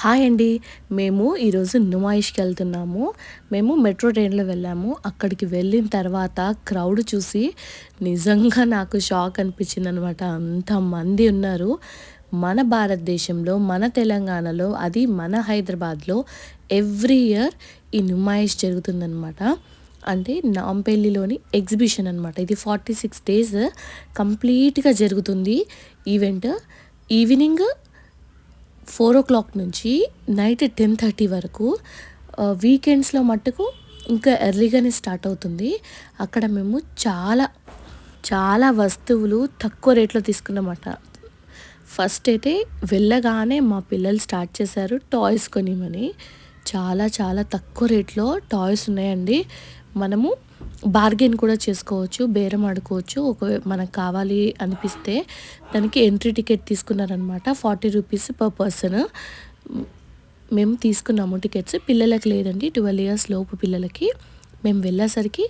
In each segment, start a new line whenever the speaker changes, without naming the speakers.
Hi అండి. మేము ఈరోజు నుమాయిష్కి వెళ్తున్నాము. మేము మెట్రో ట్రైన్లో వెళ్ళాము. అక్కడికి వెళ్ళిన తర్వాత క్రౌడ్ చూసి నిజంగా నాకు షాక్ అనిపించింది అనమాట అంతమంది ఉన్నారు. మన భారతదేశంలో మన తెలంగాణలో అది మన హైదరాబాద్లో ఎవ్రీ ఇయర్ ఈ నుమాయిష్ జరుగుతుందనమాట. అంటే నాంపల్లిలోని ఎగ్జిబిషన్ అనమాట. ఇది ఫార్టీ సిక్స్ డేస్ కంప్లీట్గా జరుగుతుంది. Event evening four o'clock నుంచి నైట్ టెన్ థర్టీ వరకు వీకెండ్స్లో మట్టుకు ఇంకా ఎర్లీగానే స్టార్ట్ అవుతుంది. అక్కడ మేము చాలా చాలా వస్తువులు తక్కువ రేట్లో తీసుకున్నమాట. ఫస్ట్ అయితే వెళ్ళగానే మా పిల్లలు స్టార్ట్ చేశారు టాయ్స్ కొనిమని. చాలా చాలా తక్కువ రేట్లో టాయ్స్ ఉన్నాయండి. మనము బార్గెన్ కూడా చేసుకోవచ్చు బేరం ఆడుకోవచ్చు. ఒక మనకు కావాలి అనిపిస్తే దానికి entry ticket తీసుకున్నారనమాట. Forty rupees per person. మేము తీసుకున్నాము టికెట్స్. పిల్లలకి లేదండి. ట్వెల్వ్ ఇయర్స్ లోపు పిల్లలకి మేము వెళ్ళేసరికి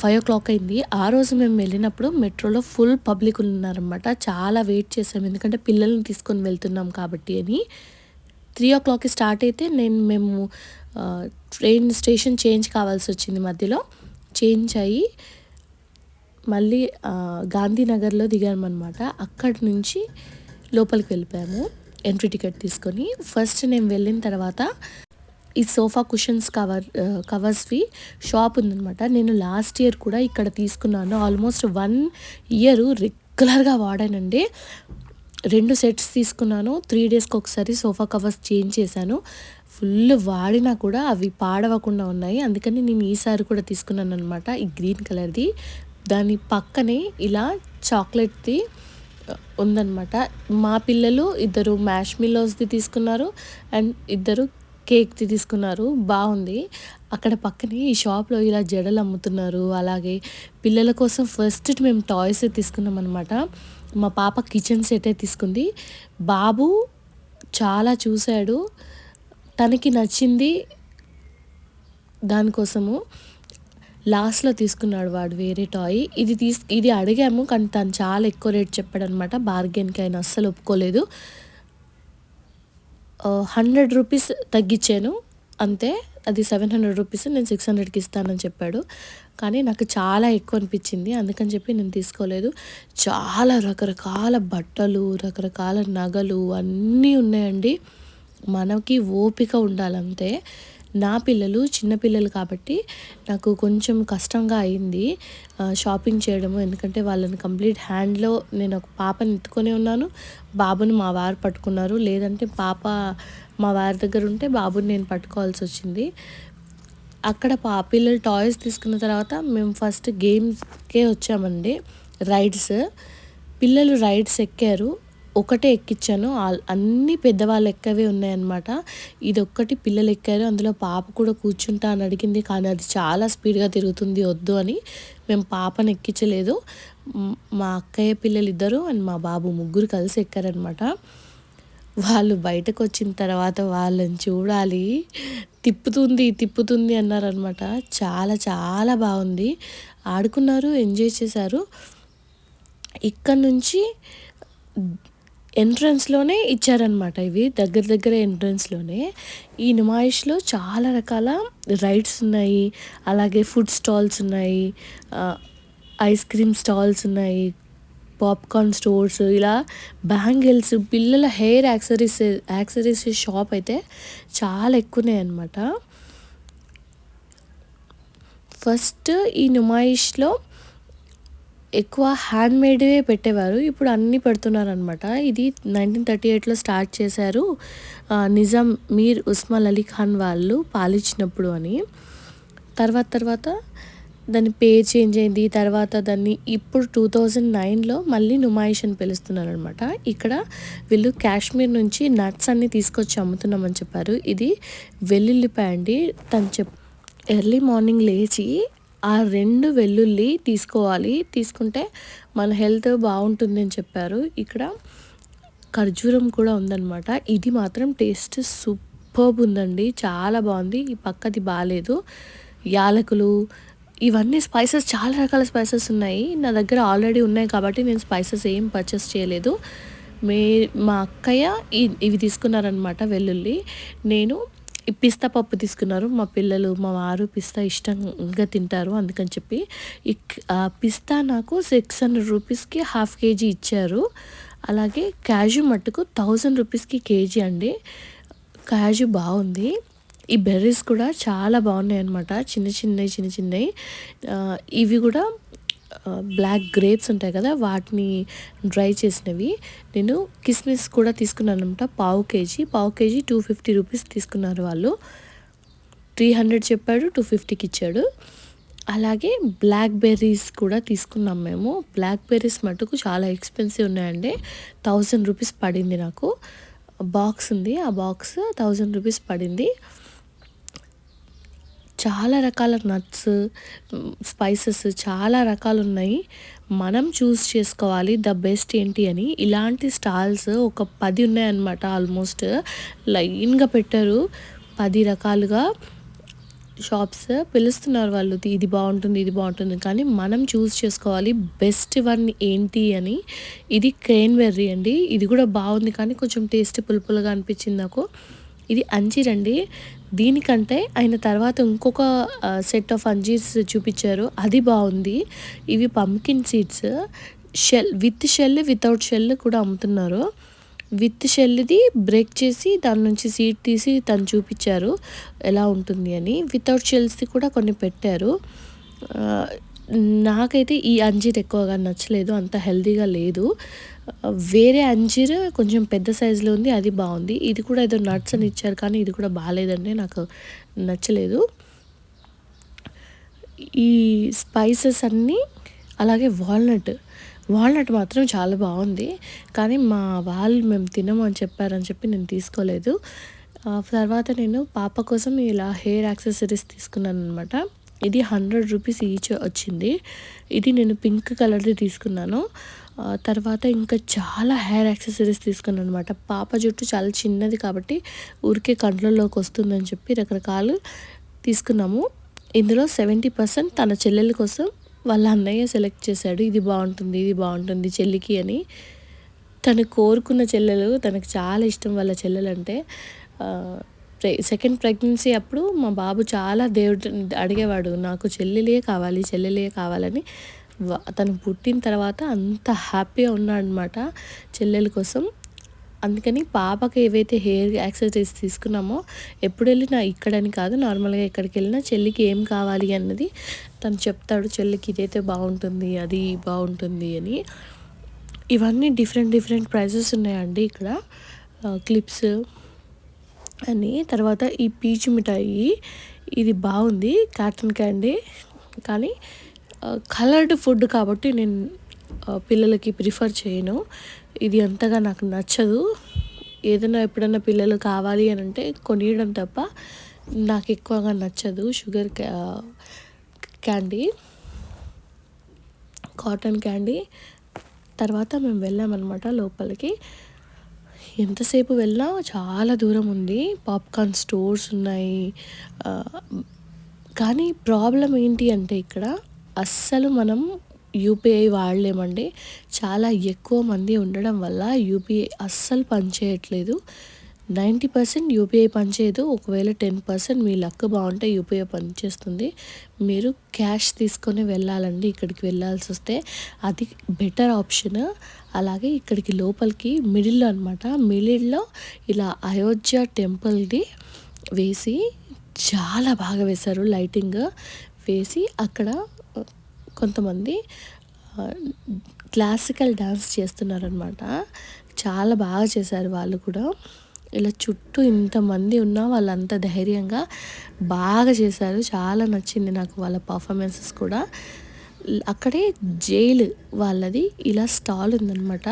ఫైవ్ ఓ క్లాక్ అయింది. ఆ రోజు మేము వెళ్ళినప్పుడు మెట్రోలో ఫుల్ పబ్లిక్ ఉన్నారనమాట. చాలా వెయిట్ చేసాము ఎందుకంటే పిల్లల్ని తీసుకొని వెళ్తున్నాం కాబట్టి అని. త్రీ ఓ క్లాక్కి స్టార్ట్ అయితే నేను మేము ట్రైన్ స్టేషన్ చేంజ్ కావాల్సి వచ్చింది మధ్యలో. చేంజ్ అయ్యి మళ్ళీ గాంధీనగర్లో దిగామన్నమాట. అక్కడి నుంచి లోపలికి వెళ్ళిపోయాము ఎంట్రీ టికెట్ తీసుకొని. ఫస్ట్ నేను వెళ్ళిన తర్వాత ఈ సోఫా కుషన్స్ కవర్ కవర్స్వి షాప్ ఉందనమాట నేను లాస్ట్ ఇయర్ కూడా ఇక్కడ తీసుకున్నాను. ఆల్మోస్ట్ వన్ ఇయర్ రెగ్యులర్గా వాడానండి. రెండు సెట్స్ తీసుకున్నాను. త్రీ డేస్కి ఒకసారి సోఫా కవర్స్ చేంజ్ చేశాను. ఫుల్ వాడినా కూడా అవి పాడవకుండా ఉన్నాయి. అందుకని నేను ఈసారి కూడా తీసుకున్నాను అనమాట ఈ గ్రీన్ కలర్ది. దాని పక్కనే ఇలా చాక్లెట్ది ఉందన్నమాట. మా పిల్లలు ఇద్దరు మ్యాష్ మిల్లోస్ది తీసుకున్నారు అండ్ ఇద్దరు కేక్ది తీసుకున్నారు. బాగుంది. అక్కడ పక్కనే ఈ షాప్లో ఇలా జడలు అమ్ముతున్నారు. అలాగే పిల్లల కోసం ఫస్ట్ మేము టాయ్స్ తీసుకున్నాం అనమాట మా పాప కిచెన్ సెటే తీసుకుంది. బాబు చాలా చూశాడు. తనకి నచ్చింది దానికోసము లాస్ట్లో తీసుకున్నాడు వాడు వేరే టాయ్. ఇది తీస్ ఇది అడిగాము కానీ తను చాలా ఎక్కువ రేట్ చెప్పాడు అనమాట బార్గెన్కి ఆయన అస్సలు ఒప్పుకోలేదు. హండ్రెడ్ రూపీస్ తగ్గించాను అంతే. అది సెవెన్ హండ్రెడ్ రూపీస్ నేను సిక్స్ హండ్రెడ్కి ఇస్తానని చెప్పాడు. కానీ నాకు చాలా ఎక్కువ అనిపించింది అందుకని చెప్పి నేను తీసుకోలేదు. చాలా రకరకాల బట్టలు రకరకాల నగలు అన్నీ ఉన్నాయండి. మనకి ఓపిక ఉండాలంతే నా పిల్లలు చిన్నపిల్లలు కాబట్టి నాకు కొంచెం కష్టంగా అయింది షాపింగ్ చేయడము. ఎందుకంటే వాళ్ళని కంప్లీట్ హ్యాండ్లో నేను ఒక పాపని ఎత్తుకొని ఉన్నాను. బాబుని మా వారు పట్టుకున్నారు. లేదంటే పాప మా వారి దగ్గర ఉంటే బాబుని నేను పట్టుకోవాల్సి వచ్చింది. అక్కడ పా పిల్లలు టాయ్స్ తీసుకున్న తర్వాత మేము ఫస్ట్ గేమ్స్కే వచ్చామండి. రైడ్స్ పిల్లలు రైడ్స్ ఎక్కారు. ఒకటే ఎక్కించాను అన్ని పెద్దవాళ్ళు ఎక్కవే ఉన్నాయన్నమాట. ఇది ఒక్కటి పిల్లలు ఎక్కారు అందులో పాప కూడా కూర్చుంటా అని అడిగింది. కానీ అది చాలా స్పీడ్గా తిరుగుతుంది వద్దు అని మేము పాపను ఎక్కించలేదు. మా అక్కయ్య పిల్లలు ఇద్దరు అండ్ మా బాబు ముగ్గురు కలిసి ఎక్కారనమాట వాళ్ళు బయటకు వచ్చిన తర్వాత వాళ్ళని చూడాలి. తిప్పుతుంది తిప్పుతుంది అన్నారనమాట చాలా చాలా బాగుంది. ఆడుకున్నారు ఎంజాయ్ చేశారు. ఇక్కడ నుంచి ఎంట్రన్స్లోనే ఇచ్చారనమాట ఇవి దగ్గర దగ్గర ఎంట్రన్స్లోనే ఈ నుమాయిష్లో చాలా రకాల రైడ్స్ ఉన్నాయి. అలాగే ఫుడ్ స్టాల్స్ ఉన్నాయి. ఐస్ క్రీమ్ స్టాల్స్ ఉన్నాయి. పాప్కార్న్ స్టోర్స్ ఇలా బ్యాంగిల్స్ పిల్లల హెయిర్ యాక్సరీస్ యాక్సరీస్ షాప్ అయితే చాలా ఎక్కువనే అనమాట ఫస్ట్ ఈ నుమాయిష్లో ఎక్కువ హ్యాండ్ మేడ్వే పెట్టేవారు. ఇప్పుడు అన్నీ పెడుతున్నారు అనమాట ఇది నైన్టీన్ థర్టీ ఎయిట్లో స్టార్ట్ చేశారు. నిజాం మీర్ ఉస్మాన్ అలీ ఖాన్ వాళ్ళు పాలించినప్పుడు అని. తర్వాత తర్వాత దాని పేరు చేంజ్ అయింది. తర్వాత దాన్ని ఇప్పుడు టూ థౌజండ్ నైన్లో మళ్ళీ నుమాయిష్ అని పిలుస్తున్నారు అనమాట ఇక్కడ వీళ్ళు కాశ్మీర్ నుంచి నట్స్ అన్ని తీసుకొచ్చి అమ్ముతున్నామని చెప్పారు. ఇది వెల్లుల్లిపాయ అండి తను చెప్ ఎర్లీ మార్నింగ్ లేచి ఆ రెండు వెల్లుల్లి తీసుకోవాలి. తీసుకుంటే మన హెల్త్ బాగుంటుంది అని చెప్పారు. ఇక్కడ ఖర్జూరం కూడా ఉందన్నమాట. ఇది మాత్రం టేస్ట్ సూపర్బ్ ఉందండి. చాలా బాగుంది. ఈ పక్కది బాగాలేదు యాలకులు ఇవన్నీ స్పైసెస్ చాలా రకాల స్పైసెస్ ఉన్నాయి. నా దగ్గర ఆల్రెడీ ఉన్నాయి కాబట్టి నేను స్పైసెస్ ఏం పర్చేస్ చేయలేదు. మే మా అక్కయ్య ఇ- ఇవి తీసుకున్నారనమాట వెల్లుల్లి. నేను పిస్తా పప్పు తీసుకున్నారు. మా పిల్లలు మా వారు పిస్తా ఇష్టంగా తింటారు అందుకని చెప్పి. ఆ పిస్తా నాకు సిక్స్ హండ్రెడ్ రూపీస్కి హాఫ్ కేజీ ఇచ్చారు. అలాగే క్యాజు మట్టుకు థౌజండ్ రూపీస్కి కేజీ అండి. క్యాజు బాగుంది. ఈ బెర్రీస్ కూడా చాలా బాగున్నాయి అనమాట చిన్న చిన్నవి చిన్న చిన్నవి ఇవి కూడా బ్లాక్ గ్రేప్స్ ఉంటాయి కదా వాటిని డ్రై చేసినవి. నేను కిస్మిస్ కూడా తీసుకున్నాను అనమాట పావు కేజీ. పావు కేజీ టూ ఫిఫ్టీ రూపీస్ తీసుకున్నారు వాళ్ళు. త్రీ హండ్రెడ్ చెప్పాడు టూ ఫిఫ్టీకి ఇచ్చాడు. అలాగే బ్లాక్ బెర్రీస్ కూడా తీసుకున్నాం మేము. బ్లాక్ బెర్రీస్ మటుకు చాలా ఎక్స్పెన్సివ్ ఉన్నాయండి. థౌజండ్ రూపీస్ పడింది నాకు. బాక్స్ ఉంది ఆ బాక్స్ థౌజండ్ రూపీస్ పడింది. చాలా రకాల నట్స్ స్పైసెస్ చాలా రకాలు ఉన్నాయి మనం చూస్ చేసుకోవాలి ద బెస్ట్ ఏంటి అని. ఇలాంటి స్టాల్స్ ఒక పది ఉన్నాయన్నమాట ఆల్మోస్ట్. లైన్గా పెట్టారు. పది రకాలుగా షాప్స్ పిలుస్తున్నారు వాళ్ళు. ఇది బాగుంటుంది ఇది బాగుంటుంది. కానీ మనం చూస్ చేసుకోవాలి బెస్ట్ వన్ ఏంటి అని. ఇది క్రెయిన్బెర్రీ అండి. ఇది కూడా బాగుంది కానీ కొంచెం టేస్ట్ పులుపులుగా అనిపించింది నాకు. ఇది అంజీర్ అండి. దీనికంటే ఆయన తర్వాత ఇంకొక సెట్ ఆఫ్ అంజీర్స్ చూపించారు. అది బాగుంది. ఇవి pumpkin seeds. Shell with shell without shell కూడా అమ్ముతున్నారు. విత్ షెల్ది బ్రేక్ చేసి దాని నుంచి సీడ్ తీసి తను చూపించారు. ఎలా ఉంటుంది అని. వితౌట్ షెల్స్ది కూడా కొన్ని పెట్టారు. నాకైతే ఈ అంజీర్ ఎక్కువగా నచ్చలేదు అంత హెల్తీగా లేదు. వేరే అంజీర్ కొంచెం పెద్ద సైజులో ఉంది అది బాగుంది. ఇది కూడా ఏదో నట్స్ అని ఇచ్చారు కానీ ఇది కూడా బాగాలేదండి నాకు నచ్చలేదు. ఈ స్పైసెస్ అన్నీ అలాగే వాల్నట్. వాల్నట్ మాత్రం చాలా బాగుంది కానీ మా వాళ్ళు మేము తినము అని చెప్పారని చెప్పి నేను తీసుకోలేదు. తర్వాత నేను పాప కోసం ఇలా హెయిర్ యాక్సెసరీస్ తీసుకున్నాను అనమాట ఇది హండ్రెడ్ రూపీస్ ఈచ్ వచ్చింది. ఇది నేను పింక్ కలర్ది తీసుకున్నాను. తర్వాత ఇంకా చాలా హెయిర్ యాక్సెసరీస్ తీసుకున్నాను అనమాట పాప జుట్టు చాలా చిన్నది కాబట్టి ఊరికే కంట్లలోకి వస్తుందని చెప్పి రకరకాలు తీసుకున్నాము. ఇందులో సెవెంటీ పర్సెంట్ తన చెల్లెల కోసం వాళ్ళ అన్నయ్య సెలెక్ట్ చేశాడు. ఇది బాగుంటుంది ఇది బాగుంటుంది చెల్లికి అని. తను కోరుకున్న చెల్లెలు తనకు చాలా ఇష్టం వాళ్ళ చెల్లెలంటే అంటే సెకండ్ ప్రెగ్నెన్సీ అప్పుడు మా బాబు చాలా దేవుడు అడిగేవాడు నాకు చెల్లెలే కావాలి చెల్లెలే కావాలని. తను పుట్టిన తర్వాత అంత హ్యాపీగా ఉన్నాడనమాట చెల్లెల కోసం. అందుకని పాపకి ఏవైతే హెయిర్ యాక్సెసరీస్ తీసుకున్నామో ఎప్పుడు వెళ్ళినా ఇక్కడని కాదు నార్మల్గా ఎక్కడికి వెళ్ళినా చెల్లికి ఏం కావాలి అన్నది తను చెప్తాడు చెల్లికి ఇదైతే బాగుంటుంది అది బాగుంటుంది అని. ఇవన్నీ డిఫరెంట్ డిఫరెంట్ ప్రైజెస్ ఉన్నాయండి ఇక్కడ. క్లిప్స్. అని తర్వాత ఈ పీచు మిఠాయి ఇది బాగుంది కాటన్ క్యాండీ. కానీ కలర్డ్ ఫుడ్ కాబట్టి నేను పిల్లలకి ప్రిఫర్ చేయను. ఇది అంతగా నాకు నచ్చదు. ఏదైనా ఎప్పుడైనా పిల్లలు కావాలి అని అంటే కొనియడం తప్ప నాకు ఎక్కువగా నచ్చదు షుగర్ క్యా- క్యాండీ. Cotton candy. తర్వాత మేము వెళ్ళామన్నమాట లోపలికి. ఎంతసేపు వెళ్ళినా చాలా దూరం ఉంది. పాప్కార్న్ స్టోర్స్ ఉన్నాయి. కానీ ప్రాబ్లం ఏంటి అంటే ఇక్కడ అస్సలు మనం యూపీఐ వాడలేమండి. చాలా ఎక్కువ మంది ఉండడం వల్ల యూపీఐ అస్సలు పనిచేయట్లేదు. నైంటీ పర్సెంట్ యూపీఐ పనిచేయదు. ఒకవేళ టెన్ పర్సెంట్ మీ లక్ బాగుంటే యూపీఐ పనిచేస్తుంది. మీరు క్యాష్ తీసుకొని వెళ్ళాలండి. ఇక్కడికి వెళ్ళాల్సి వస్తే అది బెటర్ ఆప్షన్. అలాగే ఇక్కడికి లోపలికి మిడిల్లో అనమాట మిడిల్లో ఇలా అయోధ్య టెంపుల్ది వేసి చాలా బాగా వేశారు లైటింగ్. వేసి అక్కడ కొంతమంది క్లాసికల్ డ్యాన్స్ చేస్తున్నారనమాట చాలా బాగా చేశారు వాళ్ళు కూడా. ఇలా చుట్టూ ఇంతమంది ఉన్నా వాళ్ళంత ధైర్యంగా బాగా చేశారు. చాలా నచ్చింది నాకు వాళ్ళ పర్ఫార్మెన్సెస్ కూడా. అక్కడే జైలు వాళ్ళది ఇలా స్టాల్ ఉందనమాట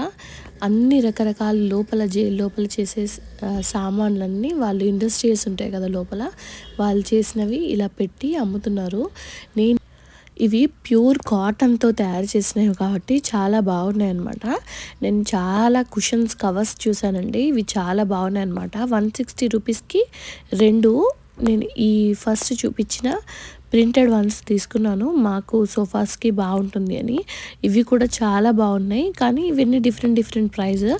అన్ని రకరకాల లోపల జైలు లోపల చేసే సామాన్లన్నీ వాళ్ళు ఇండస్ట్రీస్ ఉంటాయి కదా లోపల. వాళ్ళు చేసినవి ఇలా పెట్టి అమ్ముతున్నారు. నేను ఇవి ప్యూర్ కాటన్తో తయారు చేసినవి కాబట్టి చాలా బాగున్నాయి అనమాట నేను చాలా కుషన్స్ కవర్స్ చూసానండి ఇవి చాలా బాగున్నాయి అనమాట వన్ సిక్స్టీ రూపీస్కి రెండు నేను ఈ ఫస్ట్ చూపించిన ప్రింటెడ్ వన్స్ తీసుకున్నాను. మాకు సోఫాస్కి బాగుంటుంది అని. ఇవి కూడా చాలా బాగున్నాయి. కానీ ఇవన్నీ డిఫరెంట్ డిఫరెంట్ ప్రైస్.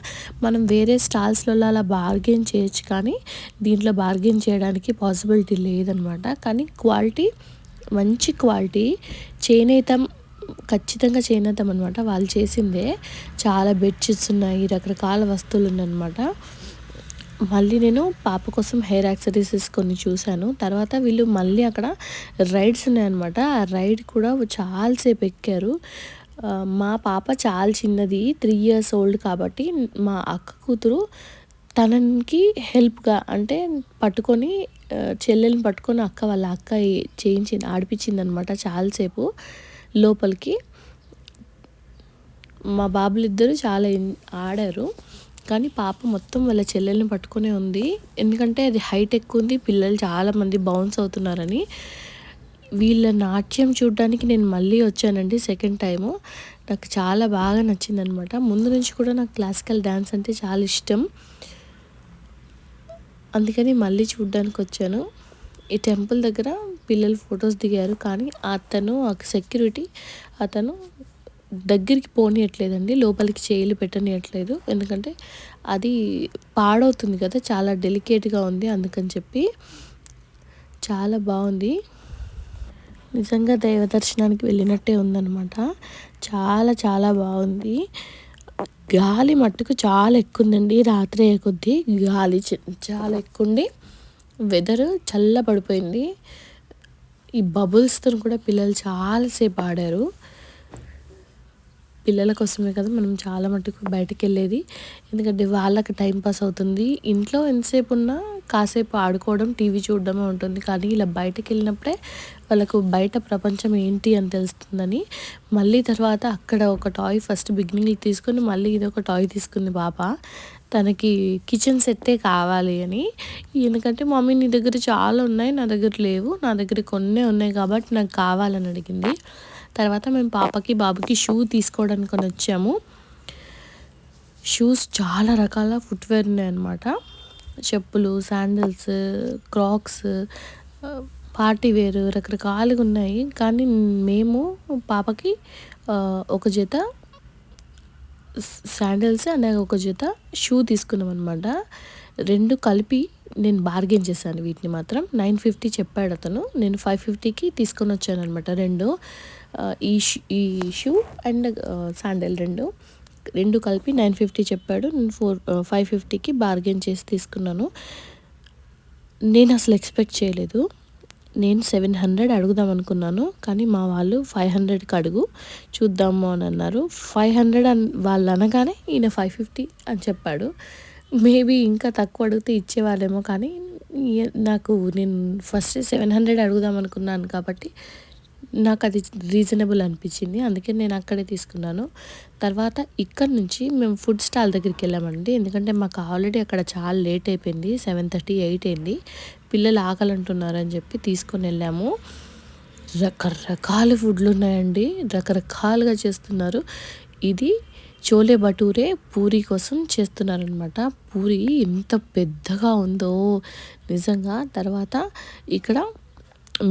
మనం వేరే స్టాల్స్లలో అలా బార్గెన్ చేయొచ్చు కానీ దీంట్లో బార్గెన్ చేయడానికి పాసిబిలిటీ లేదనమాట కానీ క్వాలిటీ మంచి క్వాలిటీ చేనేత ఖచ్చితంగా చేనేతం అనమాట వాళ్ళు చేసిందే. చాలా బెడ్షీట్స్ ఉన్నాయి రకరకాల వస్తువులు ఉన్నాయన్నమాట మళ్ళీ నేను పాప కోసం హెయిర్ యాక్సరీసెస్ కొన్ని చూశాను. తర్వాత వీళ్ళు మళ్ళీ అక్కడ రైడ్స్ ఉన్నాయన్నమాట. ఆ రైడ్ కూడా చాలాసేపు ఎక్కారు. మా పాప చాలా చిన్నది త్రీ ఇయర్స్ ఓల్డ్ కాబట్టి మా అక్క కూతురు తనకి హెల్ప్గా అంటే పట్టుకొని చెల్లెల్ని పట్టుకొని అక్క వాళ్ళ అక్క చేయించింది ఆడిపించింది అనమాట చాలాసేపు లోపలికి. మా బాబులు ఇద్దరు చాలా ఆడారు. కానీ పాప మొత్తం వాళ్ళ చెల్లెల్ని పట్టుకునే ఉంది. ఎందుకంటే అది హైట్ ఎక్కువ ఉంది పిల్లలు చాలామంది బౌన్స్ అవుతున్నారని. వీళ్ళ నాట్యం చూడడానికి నేను మళ్ళీ వచ్చానండి సెకండ్ టైము. నాకు చాలా బాగా నచ్చింది అనమాట ముందు నుంచి కూడా నాకు క్లాసికల్ డ్యాన్స్ అంటే చాలా ఇష్టం. అందుకని మళ్ళీ చూడ్డానికి వచ్చాను ఈ టెంపుల్ దగ్గర పిల్లలు ఫొటోస్ దిగారు కానీ అతను ఆ సెక్యూరిటీ అతను దగ్గరికి పోనీయట్లేదండి. లోపలికి చేయలు పెట్టనియట్లేదు. ఎందుకంటే అది పాడవుతుంది కదా చాలా డెలికేట్గా ఉంది అందుకని చెప్పి చాలా బాగుంది. నిజంగా దైవ దర్శనానికి వెళ్ళినట్టే ఉందన్నమాట. చాలా చాలా బాగుంది. గాలి మట్టుకు చాలా ఎక్కువ ఉందండి రాత్రి అయ్యే కొద్దీ గాలి చాలా ఎక్కువ ఉండి వెదర్ చల్ల పడిపోయింది ఈ బబుల్స్తో కూడా పిల్లలు చాలాసేపు ఆడారు. పిల్లల కోసమే కదా మనం చాలా మటుకు బయటకు వెళ్ళేది ఎందుకంటే వాళ్ళకి టైం పాస్ అవుతుంది. ఇంట్లో ఎంతసేపు ఉన్నా కాసేపు ఆడుకోవడం టీవీ చూడడమే ఉంటుంది. కానీ ఇలా బయటకు వెళ్ళినప్పుడే వాళ్ళకు బయట ప్రపంచం ఏంటి అని తెలుస్తుందని మళ్ళీ తర్వాత అక్కడ ఒక టాయ్ ఫస్ట్ బిగినింగ్ తీసుకొని మళ్ళీ ఇది ఒక టాయ్ తీసుకుంది పాప. తనకి కిచెన్ సెట్టే కావాలి అని. ఎందుకంటే మమ్మీ నీ దగ్గర చాలా ఉన్నాయి నా దగ్గర లేవు నా దగ్గర కొన్నే ఉన్నాయి కాబట్టి నాకు కావాలని అడిగింది. తర్వాత మేము పాపకి బాబుకి షూ తీసుకోవడానికి వచ్చాము. షూస్ చాలా రకాల ఫుట్వేర్ ఉన్నాయన్నమాట చెప్పులు శాండిల్స్ క్రాక్స్ పార్టీ వేరు రకరకాలుగా ఉన్నాయి. కానీ మేము పాపకి ఒక జత శాండిల్స్ అండ్ ఒక జత షూ తీసుకున్నాం అనమాట రెండు కలిపి నేను బార్గెన్ చేశాను వీటిని మాత్రం. నైన్ ఫిఫ్టీ చెప్పాడు అతను. నేను ఫైవ్ ఫిఫ్టీకి తీసుకొని వచ్చాను అనమాట రెండు ఈ ఈ షూ అండ్ శాండల్ రెండు. రెండు కలిపి నైన్ ఫిఫ్టీ చెప్పాడు. నేను ఫోర్ ఫైవ్ ఫిఫ్టీకి బార్గెన్ చేసి తీసుకున్నాను. నేను అసలు ఎక్స్పెక్ట్ చేయలేదు. నేను సెవెన్ హండ్రెడ్ అడుగుదాం అనుకున్నాను కానీ మా వాళ్ళు ఫైవ్ హండ్రెడ్కి అడుగు చూద్దాము అని అన్నారు. ఫైవ్ హండ్రెడ్ అని వాళ్ళు అనగానే ఈయన ఫైవ్ ఫిఫ్టీ అని చెప్పాడు. మేబీ ఇంకా తక్కువ అడిగితే ఇచ్చేవాళ్ళేమో కానీ నాకు నేను ఫస్ట్ సెవెన్ హండ్రెడ్ అడుగుదాం అనుకున్నాను కాబట్టి నాకు అది రీజనబుల్ అనిపించింది. అందుకే నేను అక్కడే తీసుకున్నాను. తర్వాత ఇక్కడ నుంచి మేము ఫుడ్ స్టాల్ దగ్గరికి వెళ్ళామండి. ఎందుకంటే మాకు ఆల్రెడీ అక్కడ చాలా లేట్ అయిపోయింది. సెవెన్ థర్టీ ఎయిట్ అయింది. పిల్లలు ఆకలి అంటున్నారని చెప్పి తీసుకొని వెళ్ళాము. రకరకాల ఫుడ్లు ఉన్నాయండి. రకరకాలుగా చేస్తున్నారు. ఇది చోలే భటూరే పూరి కోసం చేస్తున్నారనమాట పూరి ఎంత పెద్దగా ఉందో నిజంగా. తర్వాత ఇక్కడ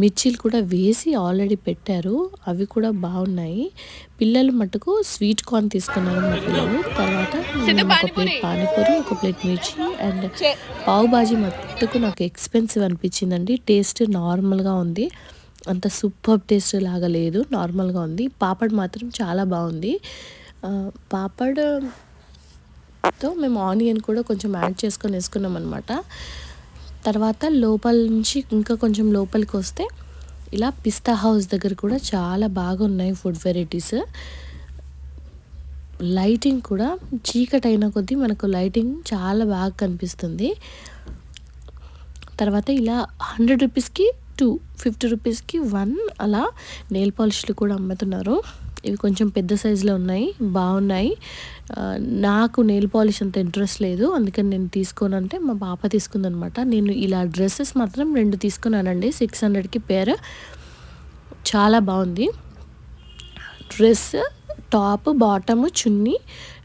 మిర్చీలు కూడా వేసి ఆల్రెడీ పెట్టారు. అవి కూడా బాగున్నాయి. పిల్లలు మటుకు స్వీట్ కార్న్ తీసుకున్నారు మా పిల్లలు. తర్వాత ఒక ప్లేట్ పానీపూరి. ఒక ప్లేట్ మిర్చి అండ్ పావు బాజీ మట్టుకు నాకు ఎక్స్పెన్సివ్ అనిపించిందండి. టేస్ట్ నార్మల్గా ఉంది. అంత సూపర్ టేస్ట్ లాగా లేదు. నార్మల్గా ఉంది. పాపడ్ మాత్రం చాలా బాగుంది. పాపడ్తో మేము ఆనియన్ కూడా కొంచెం యాడ్ చేసుకొని వేసుకున్నాం అనమాట తర్వాత లోపల నుంచి ఇంకా కొంచెం లోపలికి వస్తే ఇలా పిస్తా హౌస్ దగ్గర కూడా చాలా బాగా ఉన్నాయి ఫుడ్ వెరైటీస్ లైటింగ్ కూడా చీకటి అయిన కొద్దీ మనకు లైటింగ్ చాలా బాగా కనిపిస్తుంది. తర్వాత ఇలా హండ్రెడ్ రూపీస్కి టూ ఫిఫ్టీ రూపీస్కి వన్ అలా నెయిల్ పాలిష్లు కూడా అమ్ముతున్నారు. ఇవి కొంచెం పెద్ద సైజులో ఉన్నాయి బాగున్నాయి. నాకు నెయిల్ పాలిష్ అంత ఇంట్రెస్ట్ లేదు అందుకని నేను తీసుకోనంటే మా పాప తీసుకుందనమాట. నేను ఇలా డ్రెస్సెస్ మాత్రం రెండు తీసుకున్నానండి సిక్స్ హండ్రెడ్కి పేర్. చాలా బాగుంది. Dress top bottom chunni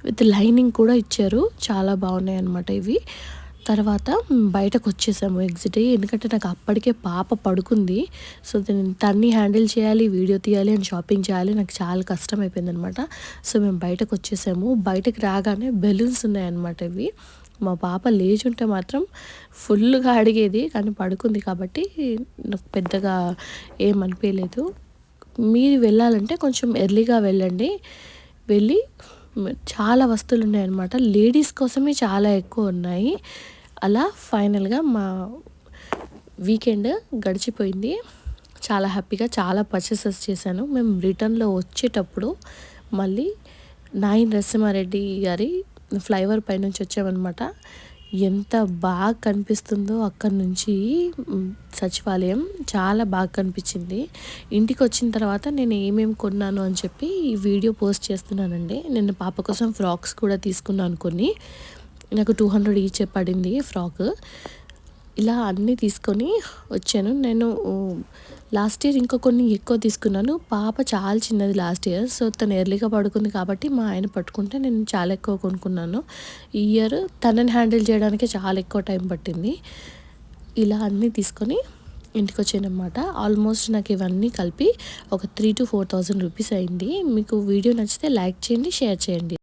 with lining కూడా ఇచ్చారు. చాలా బాగున్నాయి అనమాట ఇవి. తర్వాత బయటకు వచ్చేసాము ఎగ్జిట్. అయ్యి ఎందుకంటే నాకు అప్పటికే పాప పడుకుంది. సో నేను తన్ని హ్యాండిల్ చేయాలి వీడియో తీయాలి అండ్ షాపింగ్ చేయాలి. నాకు చాలా కష్టం అయిపోయింది అనమాట సో మేము బయటకు వచ్చేసాము బయటకు రాగానే బెలూన్స్ ఉన్నాయన్నమాట ఇవి. మా పాప లేచుంటే ఉంటే మాత్రం ఫుల్గా అడిగేది కానీ పడుకుంది కాబట్టి నాకు పెద్దగా ఏమనిపించలేదు మీరు వెళ్ళాలంటే కొంచెం ఎర్లీగా వెళ్ళండి. వెళ్ళి చాలా వస్తువులు ఉన్నాయన్నమాట లేడీస్ కోసమే చాలా ఎక్కువ ఉన్నాయి. అలా ఫైనల్గా మా వీకెండ్ గడిచిపోయింది. చాలా హ్యాపీగా చాలా పర్చేసెస్ చేశాను. మేము రిటర్న్లో వచ్చేటప్పుడు మళ్ళీ నాయిన్ నరసింహారెడ్డి గారి ఫ్లైఓవర్ పైనుంచి వచ్చామన్నమాట. ఎంత బాగా కనిపిస్తుందో అక్కడి నుంచి సచివాలయం చాలా బాగా కనిపించింది. ఇంటికి వచ్చిన తర్వాత నేను ఏమేమి కొన్నాను అని చెప్పి ఈ వీడియో పోస్ట్ చేస్తున్నానండి. నేను పాప కోసం ఫ్రాక్స్ కూడా తీసుకున్నాను కొన్ని. నాకు టూ హండ్రెడ్ ఈచ్ పడింది ఫ్రాక్. ఇలా అన్నీ తీసుకొని వచ్చాను. నేను లాస్ట్ ఇయర్ ఇంకా కొన్ని ఎక్కువ తీసుకున్నాను. పాప చాలా చిన్నది లాస్ట్ ఇయర్. సో తను ఎర్లీగా పడుకుంది కాబట్టి మా ఆయన పట్టుకుంటే నేను చాలా ఎక్కువ కొనుక్కున్నాను. ఈ ఇయర్ తనని హ్యాండిల్ చేయడానికి చాలా ఎక్కువ టైం పట్టింది. ఇలా అన్నీ తీసుకొని ఇంటికి వచ్చానమాట ఆల్మోస్ట్ నాకు ఇవన్నీ కలిపి ఒక three to four thousand rupees అయింది. మీకు వీడియో నచ్చితే లైక్ చేయండి షేర్ చేయండి.